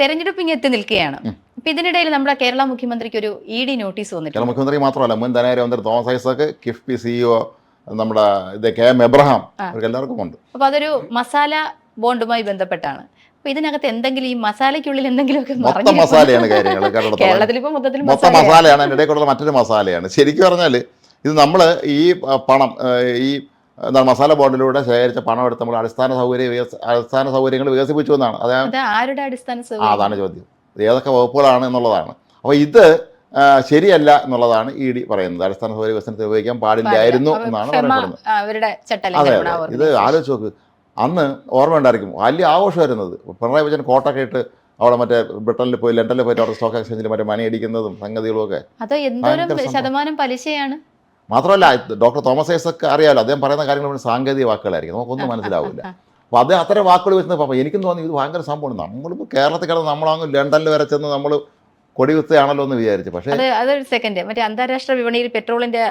തെരഞ്ഞെടുപ്പ് ഇങ്ങനെ എത്തി നിൽക്കുകയാണ്. അപ്പൊ ഇതിനിടയിൽ നമ്മുടെ കേരള മുഖ്യമന്ത്രിക്ക് ഒരു ഇ ഡി നോട്ടീസ് കേരള വന്നിട്ടുണ്ട് മുഖ്യമന്ത്രി മാത്രമല്ല മുൻ ധനകാര്യമന്ത്രി തോമസ് ഐസക് കിഫ്ബി സിഇഒ നമ്മുടെ ഇത് കെ എം എബ്രഹാം എല്ലാവർക്കും ഉണ്ട്. അപ്പൊ അതൊരു മസാല ബോണ്ടുമായി ബന്ധപ്പെട്ടാണ്. അപ്പൊ ഇതിനകത്ത് എന്തെങ്കിലും ഈ മസാലയ്ക്കുള്ളിൽ എന്തെങ്കിലുമൊക്കെ മൊത്തം? മസാലയാണ് കാര്യങ്ങൾ കേരളത്തിൽ കേരളത്തിൽ ഇപ്പൊ മൊത്തത്തിൽ മൊത്തം മസാലയാണ്. അതിന്റെ ഇടയിൽ മറ്റൊരു മസാലയാണ്. ശരിക്കും പറഞ്ഞാൽ ഇത് നമ്മൾ ഈ പണം ഈ എന്താണ് മസാല ബോണ്ടിലൂടെ ശേഖരിച്ച പണം എടുത്ത് നമ്മൾ അടിസ്ഥാന സൗകര്യ അടിസ്ഥാന സൗകര്യങ്ങൾ വികസിപ്പിച്ചു എന്നാണ്. അത് അത് ആരുടെ അടിസ്ഥാന ആ, സൗകര്യം? അതാണ് ചോദ്യം. ഏതൊക്കെ വകുപ്പുകളാണ് എന്നുള്ളതാണ്. അപ്പോൾ ഇത് ശരിയല്ല എന്നുള്ളതാണ് ഇ ഡി പറയുന്നത്. അടിസ്ഥാന സൗകര്യ വികസനത്തിൽ ഉപയോഗിക്കാൻ പാടില്ലായിരുന്നു എന്നാണ് പറയപ്പെടുന്നത്. അതെ അതെ. ഇത് ആലോചിച്ച് നോക്ക്. അന്ന് ഓർമ്മ ഉണ്ടായിരിക്കും. വലിയ ആഘോഷം വരുന്നത് പിണറായി വിജയൻ കോട്ടൊക്കെ ഇട്ട് അവിടെ മറ്റേ ബ്രിട്ടനിൽ പോയി ലണ്ടനിൽ പോയിട്ട് അവിടെ സ്റ്റോക്ക് എക്സ്ചേഞ്ചിൽ മറ്റേ മണി അടിക്കുന്നതും സംഗതികളും ഒക്കെ ശതമാനം പലിശയാണ്? മാത്രമല്ല ഡോക്ടർ തോമസ് ഐസക്ക് അറിയാമല്ലോ അദ്ദേഹം പറയുന്ന കാര്യങ്ങൾ സാങ്കേതിക വാക്കുകളായിരിക്കും. നമുക്കൊന്നും മനസ്സിലാവില്ല. അപ്പോൾ അദ്ദേഹം അത്തരം വാക്കുകൾ വെച്ചത് അപ്പോൾ എനിക്കും തോന്നി ഇത് ഭയങ്കര സംഭവമാണ്. നമ്മളിപ്പോൾ കേരളത്തിൽ കിടന്ന് നമ്മളങ്ങ് ലണ്ടനിൽ വരെ ചെന്ന് നമ്മൾ കൊടികുത്തുകയാണല്ലോ എന്ന് വിചാരിച്ചു. പക്ഷേ അത് അതൊരു സെക്കൻഡ് മറ്റേ അന്താരാഷ്ട്ര വിപണിയിൽ പെട്രോളിന്റെ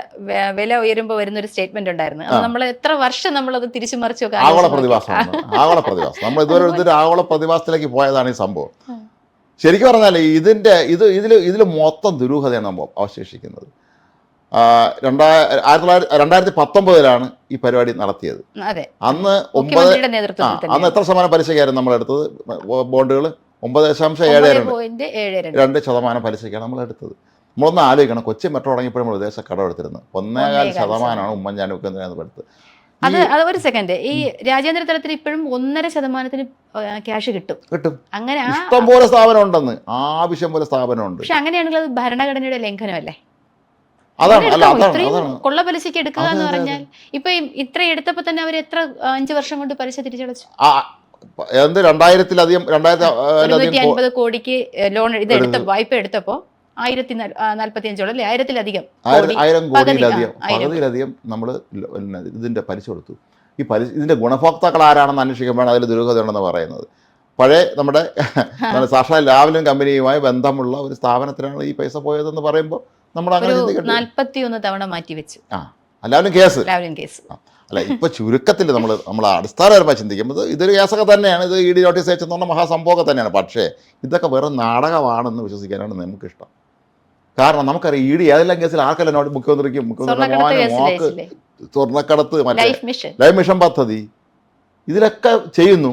വില ഉയരുമ്പോൾ വരുന്ന ഒരു സ്റ്റേറ്റ്മെന്റ് ഉണ്ടായിരുന്നു. അത് നമ്മൾ എത്ര വർഷം നമ്മൾ അത് തിരിച്ചു മറിച്ചു ആഗോള പ്രതിഭാസം. പ്രതിഭാസമാണ്. ആഗോള പ്രതിഭാസം. നമ്മൾ ഇതുവരെ ഇതൊരു ആഗോള പ്രതിഭാസത്തിലേക്ക് പോയതാണ് ഈ സംഭവം. ശരിക്കും പറഞ്ഞാൽ ഇതിന്റെ ഇത് ഇതിൽ ഇതിൽ മൊത്തം ദുരൂഹതയാണ് നമ്മൾ അവശേഷിക്കുന്നത്. രണ്ടാ ആയിരത്തി തൊള്ളായിരത്തി രണ്ടായിരത്തി പത്തൊമ്പതിലാണ് ഈ പരിപാടി നടത്തിയത്. അന്ന് ഒമ്പത് അന്ന് എത്ര ശതമാനം പലിശയ്ക്കായിരുന്നു നമ്മൾ എടുത്തത്? ബോണ്ടുകൾ ഒമ്പത് ദശാംശം ഏഴ് രണ്ട്. രണ്ട്. ശതമാനം പലിശയ്ക്കാണ് നമ്മൾ എടുത്തത്. നമ്മളൊന്ന് ആലോചിക്കണം. കൊച്ചി മെട്രോ തുടങ്ങിയപ്പോഴും നമ്മൾ വിദേശ കടം എടുത്തിരുന്നത് ഒന്നേകാൽ ശതമാനമാണ് ഉമ്മൻചാണ്ടി മുഖ്യമന്ത്രി എടുത്തത്. അത് അത് ഒരു സെക്കൻഡ് ഈ രാജ്യാന്തര തലത്തിൽ ഇപ്പോഴും ഒന്നര ശതമാനത്തിന് ക്യാഷ് കിട്ടും. കിട്ടും. അങ്ങനെ ഇഷ്ടം പോലെ സ്ഥാപനം ഉണ്ടെന്ന് ആവശ്യം പോലെ സ്ഥാപനം ഉണ്ട് പക്ഷെ അങ്ങനെയാണെങ്കിൽ അത് ഭരണഘടനയുടെ ലംഘനമല്ലേ? അതാണ് അല്ല അതാണ് അതാണ്. കൊള്ള എടുക്കുക എന്ന് പറഞ്ഞാൽ ഇപ്പൊ ഇത്ര എടുത്തപ്പോ തന്നെ അവർ എത്ര അഞ്ചു വർഷം കൊണ്ട് പലിശ തിരിച്ചടച്ചു? എന്ത് രണ്ടായിരത്തിലധികം രണ്ടായിരത്തി കോടിക്ക് ലോൺ ഇത് എടുത്ത വായ്പ എടുത്തപ്പോ ആയിരത്തി നാൽപ്പത്തി അഞ്ചോളം അല്ലെ? ആയിരത്തിലധികം ആയിരം കോടിയിലധികം. പകുതിയിലധികം നമ്മൾ ഇതിന്റെ പലിശ കൊടുത്തു. ഈ പലിശ ഇതിന്റെ ഗുണഭോക്താക്കൾ ആരാണെന്ന് അന്വേഷിക്കുമ്പോഴാണ് അതിൽ ദുരൂഹത ഉണ്ടെന്ന് പറയുന്നത്. പഴയ നമ്മുടെ സാക്ഷാൽ ലാവലിൻ കമ്പനിയുമായി ബന്ധമുള്ള ഒരു സ്ഥാപനത്തിലാണ് ഈ പൈസ പോയതെന്ന് പറയുമ്പോൾ നമ്മൾ അങ്ങനെ തവണ മാറ്റിവെച്ചു ആ എല്ലാവരും കേസ്. കേസ്. അല്ല ഇപ്പൊ ചുരുക്കത്തിൽ നമ്മൾ നമ്മൾ അടിസ്ഥാനപരമായി ചിന്തിക്കുമ്പോൾ ഇതൊരു കേസൊക്കെ തന്നെയാണ്. ഇത് ഇ ഡി നോട്ടീസ് അയച്ചെന്ന് പറഞ്ഞ മഹാസംഭവമൊക്കെ തന്നെയാണ്. പക്ഷേ ഇതൊക്കെ വെറും നാടകമാണെന്ന് വിശ്വസിക്കാനാണ് നമുക്ക് ഇഷ്ടം. കാരണം നമുക്കറിയാം ഇ ഡി ഏതെല്ലാം കേസിൽ ആർക്കല്ല നോട്ട് മുഖ്യമന്ത്രിക്കും മുഖ്യമന്ത്രി സ്വർണക്കടത്ത് മോക്ക് സ്വർണക്കടത്ത് മറ്റേ ലൈഫ് മിഷൻ പദ്ധതി. ഇതിലൊക്കെ ചെയ്യുന്നു.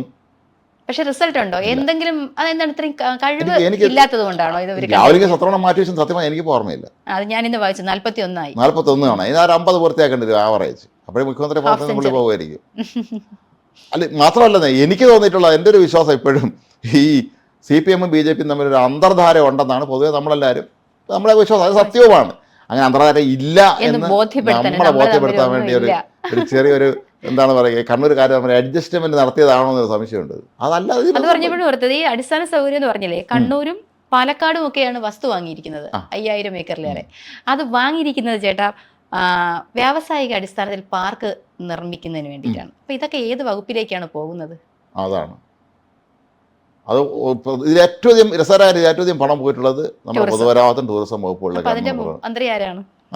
പക്ഷെ റിസൾട്ട് ഉണ്ടോ? എന്തെങ്കിലും അതെന്താണ് ഇത്രയും കഴിവ് ഇല്ലാത്തത് കൊണ്ടാണോ ഇത് രാവിലെ സത്രവണം മാറ്റി വെച്ചാൽ സത്യമായി എനിക്ക് ഓർമ്മയില്ല. അത് ഞാൻ ഇന്ന് വായിച്ചു നാല്പത്തി ഒന്നായി നാല്പത്തി ഒന്ന് ഇനി ഒരു അമ്പത് പൂർത്തിയാക്കേണ്ടി ആവറേജ് അപ്പോഴേ മുഖ്യമന്ത്രി പാർട്ടി പുള്ളി പോകുമായിരിക്കും അല്ല മാത്രമല്ല എനിക്ക് തോന്നിയിട്ടുള്ള എന്റെ ഒരു വിശ്വാസം ഇപ്പോഴും ഈ സി പി എമ്മും ബി ജെ പിയും തമ്മിൽ ഒരു അന്തർധാര ഉണ്ടെന്നാണ് പൊതുവെ നമ്മളെല്ലാവരും നമ്മളെ വിശ്വാസം. അത് സത്യവുമാണ്. അങ്ങനെ അന്തർധാര ഇല്ല എന്ന് നമ്മളെ ബോധ്യപ്പെടുത്താൻ വേണ്ടി ഒരു ചെറിയൊരു എന്താണ് പറയുക കണ്ണൂർ കാര്യം പറയുക അഡ്ജസ്റ്റ്മെന്റ് നടത്തിയതാണോ എന്നൊരു സംശയമുണ്ട്. അതല്ല ഇതിന് അത് പറഞ്ഞപ്പോഴും ഓർത്തത് ഈ അടിസ്ഥാന സൗകര്യം എന്ന് പറഞ്ഞില്ലേ കണ്ണൂരും പാലക്കാടും ഒക്കെയാണ് വസ്തു വാങ്ങിയിരിക്കുന്നത്. അയ്യായിരം ഏക്കറിലേറെ. അത് വാങ്ങിയിരിക്കുന്നത് ചേട്ടാ വ്യാവസായിക അടിസ്ഥാനത്തിൽ പാർക്ക് നിർമ്മിക്കുന്നതിന് വേണ്ടിയിട്ടാണ്. അപ്പൊ ഇതൊക്കെ ഏത് വകുപ്പിലേക്കാണ് പോകുന്നത്? അതാണ്. അത് ഇതിൽ ഏറ്റവും അധികം രസകരമായ ഏറ്റവും അധികം പണം പോയിട്ടുള്ളത് നമ്മുടെ പൊതുവരാമത്തും പൊതുമരാമത്തും ടൂറിസം വകുപ്പുകളിലൊക്കെ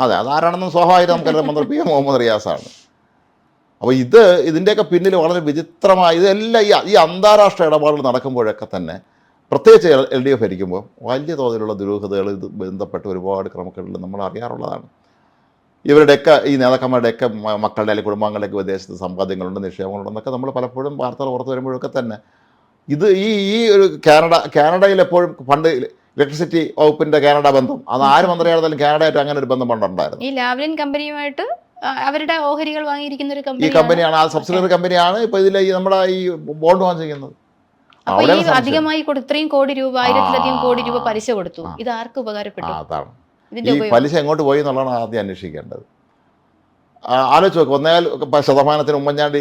അതെ അതാരാണെന്നും സ്വാഭാവികം നമുക്കെല്ലാം മന്ത്രി പി എം മുഹമ്മദ് റിയാസാണ്. അപ്പോൾ ഇത് ഇതിന്റെയൊക്കെ പിന്നിൽ വളരെ വിചിത്രമായ ഇതെല്ലാം ഈ ഈ അന്താരാഷ്ട്ര ഇടപാടുകൾ നടക്കുമ്പോഴൊക്കെ തന്നെ പ്രത്യേകിച്ച് എൽ ഡി എഫ് ഭരിക്കുമ്പോൾ വലിയ തോതിലുള്ള ദുരൂഹതകൾ ഇത് ബന്ധപ്പെട്ട് ഒരുപാട് ക്രമക്കേടുകൾ നമ്മൾ അറിയാറുള്ളതാണ്. ഇവരുടെയൊക്കെ ഈ നേതാക്കന്മാരുടെയൊക്കെ മക്കളുടെ അല്ലെങ്കിൽ കുടുംബാംഗങ്ങളുടെയൊക്കെ വിദേശത്ത് സമ്പാദ്യങ്ങളുണ്ട് നിക്ഷേപങ്ങളുണ്ടെന്നൊക്കെ നമ്മൾ പലപ്പോഴും വാർത്തകൾ പുറത്തു വരുമ്പോഴൊക്കെ തന്നെ. ഇത് ഈ ഈ ഒരു കാനഡ കാനഡയിൽ എപ്പോഴും പണ്ട് ഇലക്ട്രിസിറ്റി വകുപ്പിന്റെ കാനഡ ബന്ധം. അത് ആര് മന്ത്രിയായിരുന്നാലും കാനഡയായിട്ട് അങ്ങനെ ഒരു ബന്ധം പണ്ടുണ്ടായിരുന്നു. ഈ ലാവ്ലിൻ കമ്പനിയുമായിട്ട് അവരുടെ ഓഹരികൾ വാങ്ങിയിരിക്കുന്ന ഒരു ഈ കമ്പനി കമ്പനിയാണ് ആ സബ്സിഡറി കമ്പനിയാണ് ഇപ്പൊ ഇതിലെ ഈ നമ്മുടെ ഈ ബോണ്ട് വാങ്ങിക്കുന്നത് അപ്പൊ ഈ അധികമായി കൊടു- ഇത്രയും കോടി രൂപ ആയിരത്തിലധികം. കോടി രൂപ പലിശ കൊടുത്തു. ഇത് ആർക്ക് ഉപകാരപ്പെട്ടു? അതാണ്. ഈ പലിശ എങ്ങോട്ട് പോയി എന്നുള്ളതാണ് ആദ്യം അന്വേഷിക്കേണ്ടത്. ആലോചിച്ച് നോക്കും ഒന്നേകാൽ ശതമാനത്തിന് ഉമ്മൻചാണ്ടി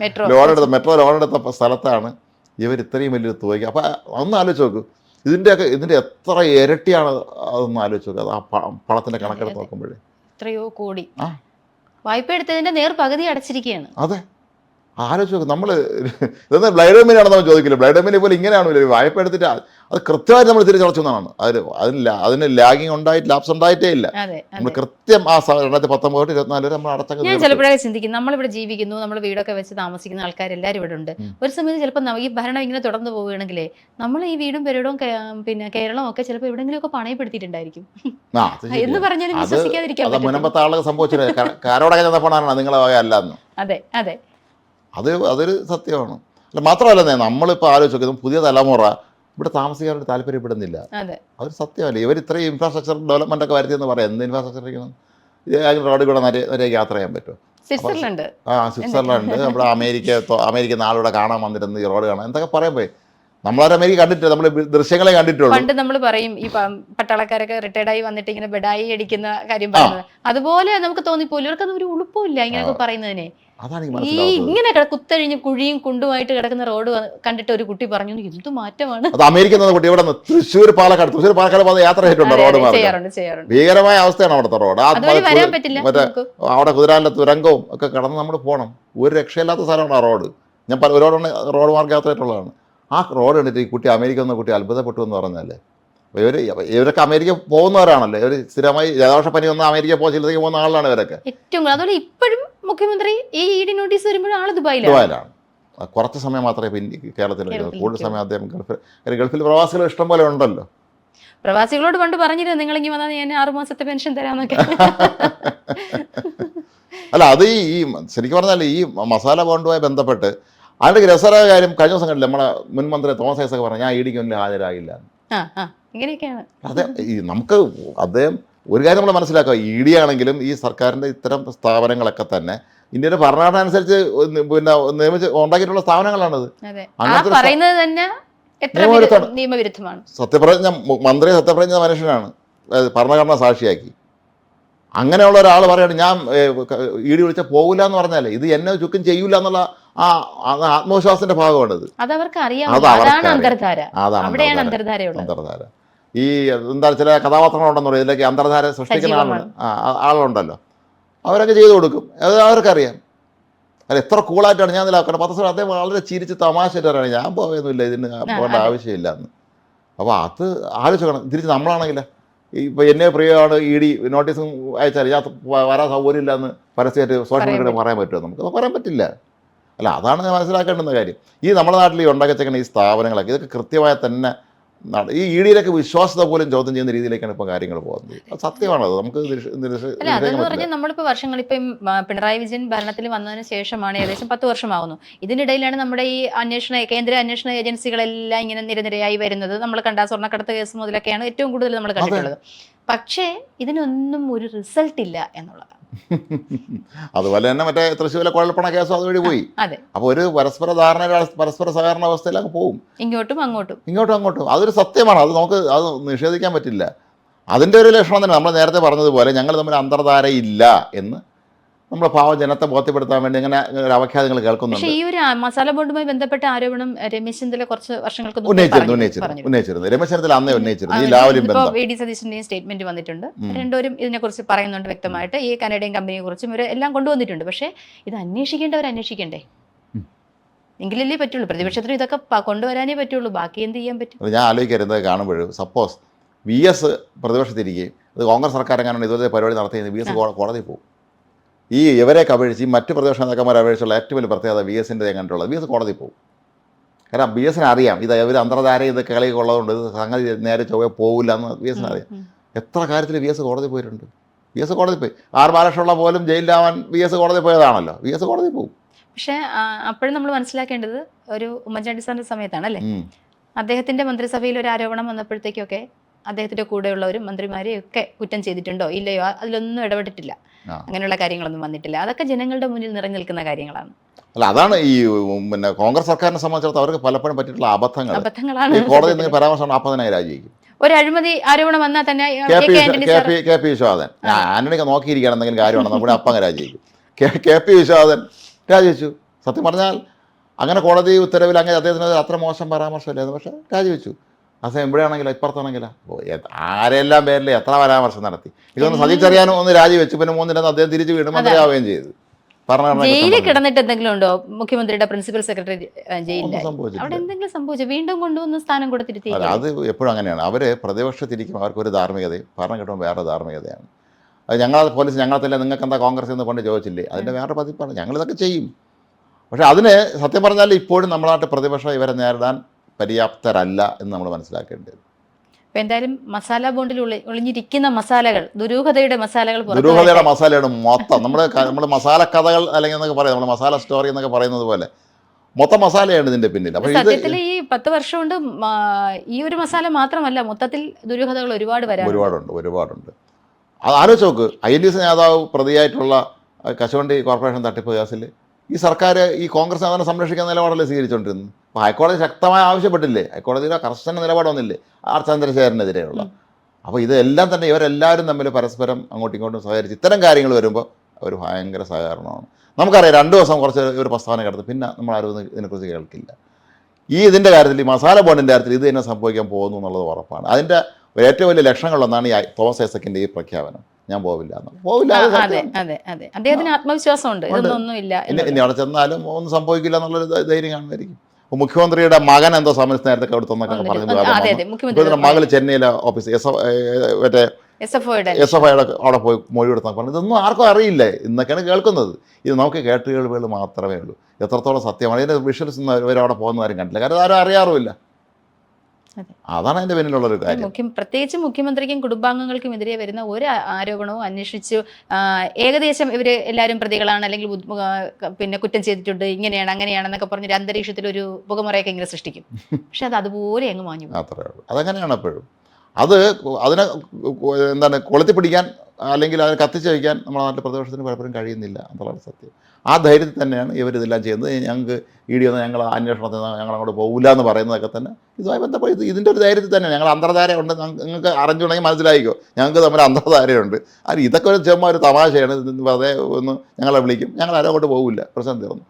മെട്രോ ലോൺ എടുത്ത മെട്രോ ലോൺ എടുത്ത സ്ഥലത്താണ് ഇവർ ഇത്രയും വലിയൊരു തുകയ്ക്ക്. അപ്പൊ ഒന്ന് ആലോചിച്ച് ഇതിന്റെ ഇതിന്റെയൊക്കെ ഇതിന്റെ എത്ര ഇരട്ടിയാണ് അതൊന്ന് ആലോചിച്ച് നോക്കുക അത് ആ പണത്തിന്റെ കണക്കെടുത്ത്. നോക്കുമ്പോഴേ. എത്രയോ കോടി. ആ. വായ്പ എടുത്തതിന്റെ നേർ പകുതി അടച്ചിരിക്കുകയാണ്. അതെ. ആലോചിച്ച് നമ്മൾ ഇതൊന്നും ബ്ലൈഡോമിനാണെന്ന് നമ്മൾ ചോദിക്കില്ല ബ്ലൈഡോമിനെ പോലെ ഇങ്ങനെയാണല്ലോ വായ്പ എടുത്തിട്ട് അത് കൃത്യമായിട്ട് നമ്മൾ തിരിച്ചടച്ചതാണ് അതിന് അതിന് അതിന് ലാഗിങ് ഉണ്ടായിട്ട് ലാപ്സ് ഉണ്ടായിട്ടേ ഇല്ല. നമ്മൾ കൃത്യം ആ രണ്ടായിരത്തി പത്തൊമ്പത് തൊട്ട് ഇരുപത്തിനാല് വരെ നമ്മൾ അടച്ചങ്ങ് ഞാൻ. ചിലപ്പോഴൊക്കെ ചിന്തിക്കും. നമ്മളിവിടെ ജീവിക്കുന്നു നമ്മൾ വീടൊക്കെ വെച്ച് താമസിക്കുന്ന ആൾക്കാരെല്ലാവരും ഇവിടെ ഉണ്ട്. ഒരു സമയത്ത് ചിലപ്പോൾ ഈ ഭരണം ഇങ്ങനെ തുടർന്ന് പോവുകയാണെങ്കിലേ നമ്മൾ ഈ വീടും പെരടവും പിന്നെ കേരളവും ഒക്കെ ചിലപ്പോൾ എവിടെയെങ്കിലുമൊക്കെ പണയപ്പെടുത്തിയിട്ടുണ്ടായിരിക്കും. എന്ന് പറഞ്ഞാലും വിശ്വസിക്കാതിരിക്കാൻ. മുനമ്പത്തെ ആളുകൾ സംഭവിച്ചില്ല? കാരോടൊക്കെ ചെന്നപ്പോഴാണ് നിങ്ങളെ വക അല്ലെന്ന്. അതെ അതെ. അത് അതൊരു സത്യമാണ്. അല്ല മാത്രമല്ല നമ്മളിപ്പോൾ ആലോചിച്ച് നോക്കുന്നത് പുതിയ തലമുറ ഇവിടെ താമസിക്കാനായിട്ട് താല്പര്യപ്പെടുന്നില്ല. അതെ. അതൊരു സത്യമല്ല? ഇവർ ഇത്രയും ഇൻഫ്രാസ്ട്രക്ചർ ഡെവലപ്മെന്റ് ഒക്കെ വരുത്തിയെന്ന് പറയാം. എന്ത് ഇൻഫ്രാസ്ട്രക്ചർ ഇരിക്കണം റോഡിൽ കൂടെ നിറയെ നിറയെ യാത്ര ചെയ്യാൻ പറ്റും സ്വിറ്റ്സർലൻഡ്. ആ സ്വിറ്റ്സർലൻഡ്. നമ്മുടെ അമേരിക്ക അമേരിക്ക നാളിവിടെ കാണാൻ വന്നിരുന്നു ഈ റോഡ് കാണാൻ. എന്തൊക്കെ പറയാൻ പോയി? നമ്മളൊരു അമേരിക്ക കണ്ടിട്ടില്ല. നമ്മൾ ദൃശ്യങ്ങളെ കണ്ടിട്ടുള്ളൂ. പണ്ട് നമ്മൾ പറയും ഈ പട്ടാളക്കാരൊക്കെ റിട്ടയർഡ് ആയി വന്നിട്ട് ഇങ്ങനെ ബെഡായി അടിക്കുന്ന കാര്യം പറയുന്നത്. അതുപോലെ നമുക്ക് തോന്നിപ്പോലും ഇവർക്കൊന്നും ഒരു ഉളുപ്പില്ല ഇങ്ങനെയൊക്കെ പറയുന്നതിനെ. അതാണ് ഈ ഇങ്ങനെ കുത്തഴിഞ്ഞ് കുഴിയും കുണ്ടുമായിട്ട് കിടക്കുന്ന റോഡ് കണ്ടിട്ട് ഒരു കുട്ടി പറഞ്ഞു എന്ത് മാറ്റമാണ്? അത് അമേരിക്ക എന്ന കുട്ടി ഇവിടെ തൃശ്ശൂർ പാലക്കാട് തൃശ്ശൂർ പാലക്കാട് യാത്ര ചെയ്തിട്ടുണ്ട് റോഡ് ഭീകരമായ അവസ്ഥയാണ് അവിടുത്തെ റോഡ്. മറ്റേ അവിടെ കുതിരാനിലെ തുരങ്കവും ഒക്കെ കടന്ന് നമ്മൾ പോകണം ഒരു രക്ഷയില്ലാത്ത സ്ഥലമാണ് ആ റോഡ്. ഞാൻ പല ഒരുപാട് റോഡ് മാർഗം യാത്രയായിട്ടുള്ളതാണ് ആ റോഡ് കണ്ടിട്ട് ഈ കുട്ടി അമേരിക്ക എന്ന കുട്ടി അത്ഭുതപ്പെട്ടു എന്ന് പറഞ്ഞല്ലേ ഇവർ ഇവരൊക്കെ അമേരിക്ക പോകുന്നവരാണല്ലോ. ഇവർ സ്ഥിരമായി ജലദോഷ പനി വന്ന അമേരിക്ക പോകുന്ന ആളാണ് ഇവരൊക്കെ. ഏറ്റവും അതുപോലെ ഇപ്പോഴും മുഖ്യമന്ത്രി ഈ ഇ ഡി നോട്ടീസ് വരുമ്പോഴും ആൾ ദുബായിലാണ്. ദുബായിലാണ്. കുറച്ച് സമയം മാത്രമേ പിന്നെ കേരളത്തിൽ കൂടുതൽ സമയം അദ്ദേഹം ഗൾഫിൽ കാര്യം ഗൾഫിൽ പ്രവാസികൾ ഇഷ്ടം പോലെ ഉണ്ടല്ലോ. പ്രവാസികളോട് പണ്ട് പറഞ്ഞിരുന്നു നിങ്ങൾ ഇങ്ങനെ വന്നാൽ ഞാൻ ആറു മാസത്തെ പെൻഷൻ തരാമെന്നൊക്കെ. അല്ല അത് ഈ ഈ ശരിക്കും പറഞ്ഞാൽ ഈ മസാല ബോണ്ടുമായി ബന്ധപ്പെട്ട് അതിന്റെ രസകരമായ കാര്യം കഴിഞ്ഞ ദിവസം കണ്ടില്ല? നമ്മളെ മുൻ മന്ത്രി തോമസ് ഐസക് പറഞ്ഞു ഞാൻ ഇ ഡിക്ക് മുന്നിൽ ഹാജരാകില്ല. ആ ആ ഇങ്ങനെയൊക്കെയാണ്. അതെ ഈ നമുക്ക് അദ്ദേഹം ഒരു കാര്യം നമ്മൾ മനസ്സിലാക്കുക. ഇ ഡി ആണെങ്കിലും ഈ സർക്കാരിന്റെ ഇത്തരം സ്ഥാപനങ്ങളൊക്കെ തന്നെ ഇന്ത്യയുടെ ഭരണഘടന അനുസരിച്ച് പിന്നെ നിയമിച്ച് ഉണ്ടാക്കിയിട്ടുള്ള സ്ഥാപനങ്ങളാണത്. നിയമവിരുദ്ധമാണ്. സത്യപ്രതിജ്ഞ മന്ത്രി സത്യപ്രതിജ്ഞ മനുഷ്യനാണ്. ഭരണഘടന സാക്ഷിയാക്കി. അങ്ങനെയുള്ള ഒരാൾ പറയാണ് ഞാൻ ഇ ഡി വിളിച്ചാൽ പോകില്ല എന്ന് പറഞ്ഞാൽ ഇത് എന്നെ ചുക്കും ചെയ്യൂല എന്നുള്ള ആ ആത്മവിശ്വാസത്തിന്റെ ഭാഗമാണിത്. അതവർക്ക് അറിയാം അതാണ് അന്തർധാര. അതാണ് അവിടെയാണ് അന്തർധാര. അന്തർധാര. ഈ എന്താ ചില കഥാപാത്രങ്ങളുണ്ടെന്ന് പറയും. ഇതിലേക്ക് അന്തർധാര സൃഷ്ടിക്കുന്ന ആളുണ്ട്. ആ ആളുണ്ടല്ലോ. അവരൊക്കെ ചെയ്തു കൊടുക്കും. അത് അവർക്കറിയാം. അല്ല എത്ര കൂളായിട്ടാണ് ഞാൻ നിലാക്കണം പത്ത് ദിവസം അദ്ദേഹം വളരെ ചിരിച്ച് തമാശയിട്ടാണ് ഞാൻ പോയൊന്നുമില്ല ഇതിന് പോകേണ്ട ആവശ്യമില്ല എന്ന് അപ്പോൾ അത് ആലോചിക്കണം തിരിച്ച് നമ്മളാണെങ്കിൽ ഇപ്പോൾ എന്നെ പ്രിയമാണ് ഇ ഡി നോട്ടീസും അയച്ചാൽ ഞാൻ വരാൻ സൗകര്യമില്ല എന്ന് പരസ്യമായിട്ട് സോഷ്യൽ മീഡിയയിൽ പറയാൻ പറ്റുമോ നമുക്ക്? അപ്പോൾ പറയാൻ പറ്റില്ല. അല്ല അതാണ് ഞാൻ മനസ്സിലാക്കേണ്ടുന്ന കാര്യം. ഈ നമ്മുടെ നാട്ടിൽ ഈ ഉണ്ടാക്കിച്ചേക്കുന്ന ഈ സ്ഥാപനങ്ങളൊക്കെ ഇതൊക്കെ കൃത്യമായി തന്നെ ഈ ഇ ഡിയിലൊക്കെ വിശ്വാസത പോലും ചോദ്യം ചെയ്യുന്ന രീതിയിലേക്കാണ് ഇപ്പോൾ കാര്യങ്ങൾ പോകുന്നത്. സത്യമാണത്. നമുക്ക് നമ്മളിപ്പോൾ വർഷങ്ങൾ ഇപ്പം പിണറായി വിജയൻ ഭരണത്തിൽ വന്നതിന് ശേഷമാണ് ഏകദേശം പത്ത് വർഷമാകുന്നു ഇതിനിടയിലാണ് നമ്മുടെ ഈ അന്വേഷണ കേന്ദ്ര അന്വേഷണ ഏജൻസികളെല്ലാം ഇങ്ങനെ നിരനിരയായി വരുന്നത്. നമ്മൾ കണ്ട സ്വർണക്കടത്ത് കേസ് മുതലൊക്കെയാണ് ഏറ്റവും കൂടുതൽ നമ്മൾ കണ്ടിട്ടുള്ളത്. പക്ഷേ ഇതിനൊന്നും ഒരു റിസൾട്ട് ഇല്ല എന്നുള്ളതാണ്. അതുപോലെ തന്നെ മറ്റേ തൃശ്ശൂരിലെ കുഴൽപ്പണ കേസും അതുവഴി പോയി. അപ്പോൾ ഒരു പരസ്പര ധാരണ പരസ്പര സഹകരണ അവസ്ഥയിലൊക്കെ പോകും ഇങ്ങോട്ടും അങ്ങോട്ടും. ഇങ്ങോട്ടും അങ്ങോട്ടും. അതൊരു സത്യമാണ്. അത് നമുക്ക് അത് നിഷേധിക്കാൻ പറ്റില്ല. അതിന്റെ ഒരു ലക്ഷണം തന്നെ. നമ്മൾ നേരത്തെ പറഞ്ഞതുപോലെ ഞങ്ങൾ തമ്മിൽ അന്തർധാരയില്ല എന്ന് നമ്മുടെ പാവ ജനത്തെ ബോധ്യപ്പെടുത്താൻ വേണ്ടി ഇങ്ങനെ അവഖ്യാതങ്ങൾ കേൾക്കുന്നുണ്ട്. ഈ ഒരു മസാല ബോണ്ടുമായി ബന്ധപ്പെട്ട ആരോപണം രമേശ് ചെന്നിത്തല കുറച്ച് വർഷങ്ങൾക്ക് ഉന്നയിച്ചിരുന്നു ഉന്നയിച്ചിരുന്നു. ഉന്നയിച്ചിരുന്നു. രമേശ് ചെന്നിത്തല അന്നേ ഉന്നയിച്ചിരുന്നു. ഈ ലാവലും ബന്ധം. വി ഡി സതീശന്റെയും സ്റ്റേറ്റ്മെന്റ് വന്നിട്ടുണ്ട്. രണ്ടുപേരും ഇതിനെക്കുറിച്ച് പറയുന്നുണ്ട് വ്യക്തമായിട്ട്. ഈ കനേഡിയൻ കമ്പനിയെ കുറിച്ചും ഇവർ എല്ലാം കൊണ്ടുവന്നിട്ടുണ്ട്. പക്ഷേ ഇത് അന്വേഷിക്കേണ്ടവർ അന്വേഷിക്കണ്ടേ. എങ്കിലല്ലേ പറ്റുള്ളൂ. പ്രതിപക്ഷത്തിന് ഇതൊക്കെ കൊണ്ടുവരാനേ പറ്റുള്ളൂ. ബാക്കി എന്ത് ചെയ്യാൻ പറ്റും? ഞാൻ ആലോചിക്കരുത് കാണുമ്പോൾ സപ്പോസ് വി എസ് പ്രതിപക്ഷത്തിരിക്കുകയും അത് കോൺഗ്രസ് സർക്കാർ എങ്ങനെയാണ് ഇതുവരെ പരിപാടി നടത്തിയത് വി എസ് കോടതി പോകും. ഈ ഇവരെയൊക്കെ അപേക്ഷിച്ച് ഈ മറ്റ് പ്രദേശ നേതാക്കന്മാരെ അപേക്ഷിച്ചുള്ള ഏറ്റവും വലിയ പ്രത്യേകത വി എസിന്റെ എങ്ങനെയുള്ളത് വി എസ് കോടതി പോകും. കാരണം ബി എസിന് അറിയാം. ഇത് ഇവർ അന്തർധാര ഇത് കളിയൊക്കെ ഉള്ളതുകൊണ്ട് ഇത് സംഗതി നേരെ ചൊവ്വ പോകില്ല എന്ന് വി എസിന് അറിയാം. എത്ര കാര്യത്തിൽ വി എസ് കോടതി പോയിട്ടുണ്ട്? വി എസ് കോടതി പോയി. ആർ ബാലകൃഷ്ണുള്ള പോലും ജയിലിലാവാൻ വി എസ് കോടതി പോയതാണല്ലോ. വി എസ് കോടതി പോകും. പക്ഷേ അപ്പോഴും നമ്മൾ മനസ്സിലാക്കേണ്ടത് ഒരു ഉമ്മൻചാണ്ടി സാറിന്റെ സമയത്താണ് അല്ലേ. അദ്ദേഹത്തിന്റെ മന്ത്രിസഭയിൽ ഒരു ആരോപണം വന്നപ്പോഴത്തേക്കൊക്കെ അദ്ദേഹത്തിന്റെ കൂടെയുള്ളവരും മന്ത്രിമാരെയും ഒക്കെ കുറ്റം ചെയ്തിട്ടുണ്ടോ? ഇല്ലയോ? അതിലൊന്നും ഇടപെട്ടിട്ടില്ല. അങ്ങനെയുള്ള കാര്യങ്ങളൊന്നും വന്നിട്ടില്ല. അതൊക്കെ ജനങ്ങളുടെ മുന്നിൽ നിറഞ്ഞു നിൽക്കുന്ന കാര്യങ്ങളാണ്. അല്ല അതാണ് ഈ പിന്നെ കോൺഗ്രസ് സർക്കാരിനെ സംബന്ധിച്ചിടത്തോളം അവർക്ക് പലപ്പോഴും പറ്റിയിട്ടുള്ള അബദ്ധങ്ങൾ. അബദ്ധങ്ങളാണ്. കോടതി. എന്തെങ്കിലും പരാമർശം അപ്പം തന്നെ രാജിവെക്കും. ഒരു അഴിമതി ആരോപണം വന്നാൽ തന്നെ കെ പി വിശ്വനാഥൻ. ആന്റണിക്ക് നോക്കിയിരിക്കുകയാണ് എന്തെങ്കിലും കാര്യമാണ് നമ്മുടെ അപ്പം രാജിവെക്കും. കെ കെ പി വിശ്വനാഥൻ രാജിവെച്ചു. സത്യം പറഞ്ഞാൽ അങ്ങനെ കോടതി ഉത്തരവിൽ അങ്ങനെ അദ്ദേഹത്തിന് അത്ര മോശം പരാമർശമില്ലായിരുന്നു. പക്ഷേ രാജിവെച്ചു. അസമയം എവിടെയാണെങ്കിലോ ഇപ്പുറത്താണെങ്കിലോ? ആരെല്ലാം പേരിൽ എത്ര പരാമർശം നടത്തി? ഇതൊന്ന് സതീഷ് അറിയാനും ഒന്ന് രാജിവെച്ചു പിന്നെ മൂന്നിലെന്ന് അദ്ദേഹം തിരിച്ച് വീണ്ടും മന്ത്രിയാവുകയും ചെയ്തു. ജയിലിൽ. കിടന്നിട്ട് എന്തെങ്കിലും ഉണ്ടോ? മുഖ്യമന്ത്രിയുടെ പ്രിൻസിപ്പൽ സെക്രട്ടറി ജയിലിൽ അവിടെ എന്തെങ്കിലും സംഭവിച്ചു? വീണ്ടും കൊണ്ടുവന്ന് സ്ഥാനം കൊടുത്തിരുത്തി അത് എപ്പോഴും അങ്ങനെയാണ്. അവർ പ്രതിപക്ഷത്തിരിക്കും അവർക്ക് ഒരു ധാർമ്മികതയും ഭരണം കിട്ടുമ്പോൾ വേറെ ധാർമ്മികതയാണ്. അത് ഞങ്ങൾ പോലീസ് ഞങ്ങളെ തന്നെ നിങ്ങൾക്ക് എന്താ കോൺഗ്രസ് എന്ന് കൊണ്ട് ചോദിച്ചില്ലേ? അതിന്റെ വേറെ പതിപ്പാണ് ഞങ്ങളിതൊക്കെ ചെയ്യും. പക്ഷേ അതിന് സത്യം പറഞ്ഞാൽ ഇപ്പോഴും നമ്മളായിട്ട് പ്രതിപക്ഷം ഇവരെ നേരിടാൻ പര്യാപ്തരല്ല എന്ന് നമ്മൾ മനസ്സിലാക്കേണ്ടത് എന്തായാലും മസാല ബോണ്ടിൽ ഒളി- ഒളിഞ്ഞിരിക്കുന്ന മസാലകൾ ദുരൂഹതയുടെ മസാലകൾ ദുരൂഹതയുടെ മസാലയാണ് മൊത്തം. നമ്മൾ നമ്മൾ മസാല കഥകൾ അല്ലെങ്കിൽ എന്നൊക്കെ പറയാം. നമ്മൾ മസാല സ്റ്റോറി എന്നൊക്കെ പറയുന്നത് പോലെ മൊത്തം മസാലയാണ് ഇതിന്റെ പിന്നിൽ. അപ്പോൾ സത്യത്തിൽ ഈ പത്ത് വർഷം കൊണ്ട് ഈ ഒരു മസാല മാത്രമല്ല മൊത്തത്തിൽ ദുരൂഹതകൾ ഒരുപാട് വരാം ഒരുപാടുണ്ട് ഒരുപാടുണ്ട്. അത് ആലോചിച്ച് നോക്ക്. ഐ എൻ ഡി എസ് നേതാവ് പ്രതിയായിട്ടുള്ള കശുവണ്ടി കോർപ്പറേഷൻ തട്ടിപ്പ് കേസിൽ ഈ സർക്കാർ ഈ കോൺഗ്രസ് അങ്ങനെ സംരക്ഷിക്കുന്ന നിലപാടല്ലേ സ്വീകരിച്ചുകൊണ്ടിരുന്നത് അപ്പോൾ ഹൈക്കോടതി ശക്തമായി ആവശ്യപ്പെട്ടില്ലേ? ഹൈക്കോടതിയുടെ കർശന നിലപാട് വന്നില്ലേ ആർ ചന്ദ്രശേഖരനെതിരെയുള്ള അപ്പോൾ ഇതെല്ലാം തന്നെ ഇവരെല്ലാവരും തമ്മിൽ പരസ്പരം അങ്ങോട്ടും ഇങ്ങോട്ടും സഹകരിച്ച് ഇത്തരം കാര്യങ്ങൾ വരുമ്പോൾ അവർ ഭയങ്കര സഹകരണമാണ്. നമുക്കറിയാം രണ്ട് ദിവസം കുറച്ച് ഒരു പ്രസ്താവന കിടന്നു. പിന്നെ നമ്മൾ ആരും ഇത് ഇതിനെക്കുറിച്ച് കേൾക്കില്ല. ഈ ഇതിന്റെ കാര്യത്തിൽ ഈ മസാല ബോണ്ടിന്റെ കാര്യത്തിൽ ഇത് തന്നെ സംഭവിക്കാൻ പോകുന്നു എന്നുള്ളത് ഉറപ്പാണ്. അതിന്റെ ഏറ്റവും വലിയ ലക്ഷണങ്ങളൊന്നാണ് ഈ തോമസ് ഐസക്കിന്റെ ഈ പ്രഖ്യാപനം. ഞാൻ പോവില്ല പോവില്ല അതെ അതെ അതെ. അദ്ദേഹത്തിന് ആത്മവിശ്വാസമുണ്ട്. ഇനി അവിടെ ചെന്നാലും ഒന്നും സംഭവിക്കില്ല എന്നുള്ളൊരു ധൈര്യം കാണുമായിരിക്കും. മുഖ്യമന്ത്രിയുടെ മകൻ എന്തോ സമയത്ത് നേരത്തെ കൊടുത്തെന്നൊക്കെ പറഞ്ഞു മുഖ്യമന്ത്രി മകൾ ചെന്നൈയിലെ ഓഫീസ് എസ് മറ്റേ എസ് എഫ് ഐയുടെ എസ് എഫ് ഐയുടെ അവിടെ പോയി മൊഴി കൊടുത്താൽ പറഞ്ഞു ഇതൊന്നും ആർക്കും അറിയില്ല. ഇന്നൊക്കെയാണ് കേൾക്കുന്നത്. ഇത് നമുക്ക് കേട്ട് കേൾവികൾ മാത്രമേ ഉള്ളൂ. എത്രത്തോളം സത്യമാണ്? ഇതിന്റെ വിഷ്വൽസ് ഒന്നും അവരവിടെ അവിടെ പോകുന്ന കണ്ടില്ല. കാരണം ആരും അറിയാറുമില്ല. അതെ. അതാണ് പിന്നിലുള്ള ഒരു കാര്യം. മുഖ്യം പ്രത്യേകിച്ച് മുഖ്യമന്ത്രിക്കും കുടുംബാംഗങ്ങൾക്കും എതിരെ വരുന്ന ഒരു ആരോപണവും അന്വേഷിച്ചു. ഏകദേശം ഇവർ എല്ലാവരും പ്രതികളാണ് അല്ലെങ്കിൽ പിന്നെ കുറ്റം ചെയ്തിട്ടുണ്ട് ഇങ്ങനെയാണ് അങ്ങനെയാണെന്നൊക്കെ പറഞ്ഞൊരു അന്തരീക്ഷത്തിൽ ഒരു പുകമുറയൊക്കെ ഇങ്ങനെ സൃഷ്ടിക്കും. പക്ഷെ അത് അതുപോലെ അങ്ങ് മാഞ്ഞു അത്രേ ഉള്ളൂ. അതങ്ങനെയാണ് എപ്പോഴും. അത് അതിനെ എന്താണ് കൊളുത്തി പിടിക്കാൻ അല്ലെങ്കിൽ അതിനെ കത്തിച്ച് വയ്ക്കാൻ നമ്മുടെ നാട്ടിൽ പ്രതിപക്ഷത്തിന് പലപ്പോഴും കഴിയുന്നില്ല എന്നുള്ളതാണ് സത്യം. ആ ധൈര്യത്തിൽ തന്നെയാണ് ഇവരിതെല്ലാം ചെയ്യുന്നത്. ഞങ്ങൾക്ക് ഇ ഡി ഒന്ന് ഞങ്ങൾ അന്വേഷണത്തിൽ ഞങ്ങൾ അങ്ങോട്ട് പോകില്ല എന്ന് പറയുന്നതൊക്കെ തന്നെ ഇതുമായി ബന്ധപ്പെട്ട് ഇത് ഇതിന്റെ ഒരു ധൈര്യത്തിൽ തന്നെയാണ് ഞങ്ങൾ അന്തർധാര ഉണ്ട്. ഞങ്ങ- നിങ്ങൾക്ക് അറിഞ്ഞുണ്ടെങ്കിൽ മനസ്സിലായിക്കോ. ഞങ്ങൾക്ക് തമ്മിൽ അന്തർധാരയുണ്ട്. അത് ഇതൊക്കെ ഒരു ചുമ്മാ ഒരു തമാശയാണ് വെറുതെ ഒന്ന് ഞങ്ങളെ വിളിക്കും. ഞങ്ങൾ ആരും അങ്ങോട്ട് പോകില്ല പ്രശ്നം തീർന്നു.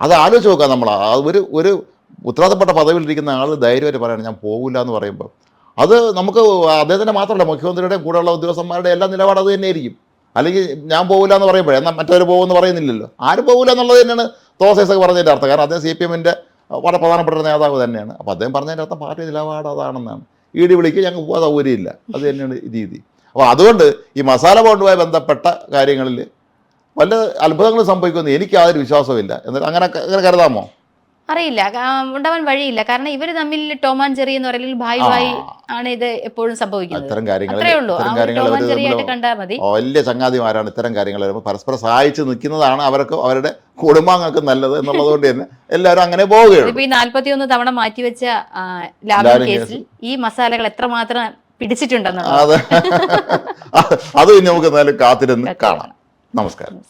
അത് ആലോചിച്ച് നോക്കാം നമ്മൾ ഒരു ഒരു ഉത്തരവാദപ്പെട്ട പദവിയിലിരിക്കുന്ന ആൾ ധൈര്യമായിട്ട് പറയണം ഞാൻ പോകില്ല എന്ന് പറയുമ്പോൾ അത് നമുക്ക് അദ്ദേഹത്തിന്റെ മാത്രമല്ല മുഖ്യമന്ത്രിയുടെ കൂടെയുള്ള ഉദ്യോഗസ്ഥന്മാരുടെ എല്ലാ നിലപാട് അത് തന്നെയായിരിക്കും. അല്ലെങ്കിൽ ഞാൻ പോകില്ല എന്ന് പറയുമ്പോഴേ എന്നാൽ മറ്റവർ പോകുമെന്ന് പറയുന്നില്ലല്ലോ. ആരും പോകില്ല എന്നുള്ളത് തന്നെയാണ് തോസേസൊക്കെ പറഞ്ഞതിന്റെ അർത്ഥം. കാരണം അദ്ദേഹം സി പി എമ്മിന്റെ വളരെ പ്രധാനപ്പെട്ട നേതാവ് തന്നെയാണ്. അപ്പോൾ അദ്ദേഹം പറഞ്ഞതിന്റെ അർത്ഥം പാർട്ടി നിലപാട് അതാണെന്നാണ്. ഇ ഡി വിളിക്ക് ഞങ്ങൾക്ക് പോകാൻ സൗകര്യമില്ല. അത് തന്നെയാണ് രീതി. അപ്പോൾ അതുകൊണ്ട് ഈ മസാല ബോണ്ടുമായി ബന്ധപ്പെട്ട കാര്യങ്ങളിൽ വല്ല അത്ഭുതങ്ങൾ സംഭവിക്കുമെന്ന് എനിക്ക് യാതൊരു വിശ്വാസമില്ല എന്നിട്ട് അങ്ങനെ അങ്ങനെ കരുതാമോ? അറിയില്ല. ഉണ്ടാവാൻ വഴിയില്ല. കാരണം ഇവർ തമ്മിൽ ടോമാൻ ജെറി എന്ന് പറയുന്നത് ഭായ് ഭായ് ആണ് ഇത് എപ്പോഴും സംഭവിക്കുന്നത്. അത്തരം ഇത്തരം കാര്യങ്ങൾ കണ്ടാൽ മതി. വലിയ ചങ്ങാതിമാരാണ് ഇത്തരം കാര്യങ്ങൾ വരുമ്പോൾ പരസ്പരം സഹായിച്ച് നിൽക്കുന്നതാണ് അവർക്ക് അവരുടെ കുടുംബാംഗങ്ങൾക്ക് നല്ലത് എന്നുള്ളത് കൊണ്ട് തന്നെ എല്ലാവരും അങ്ങനെ പോവുകയുള്ളൂ ഇതിപ്പോ ഈ നാല്പത്തിയൊന്ന് തവണ മാറ്റിവെച്ച ലാവ്ലിൻ കേസിൽ ഈ മസാലകൾ എത്രമാത്രം പിടിച്ചിട്ടുണ്ടെന്നുള്ളത്. അത്. അത് ഇനി നമുക്ക് എന്തായാലും കാത്തിരുന്ന് കാണാം. നമസ്കാരം.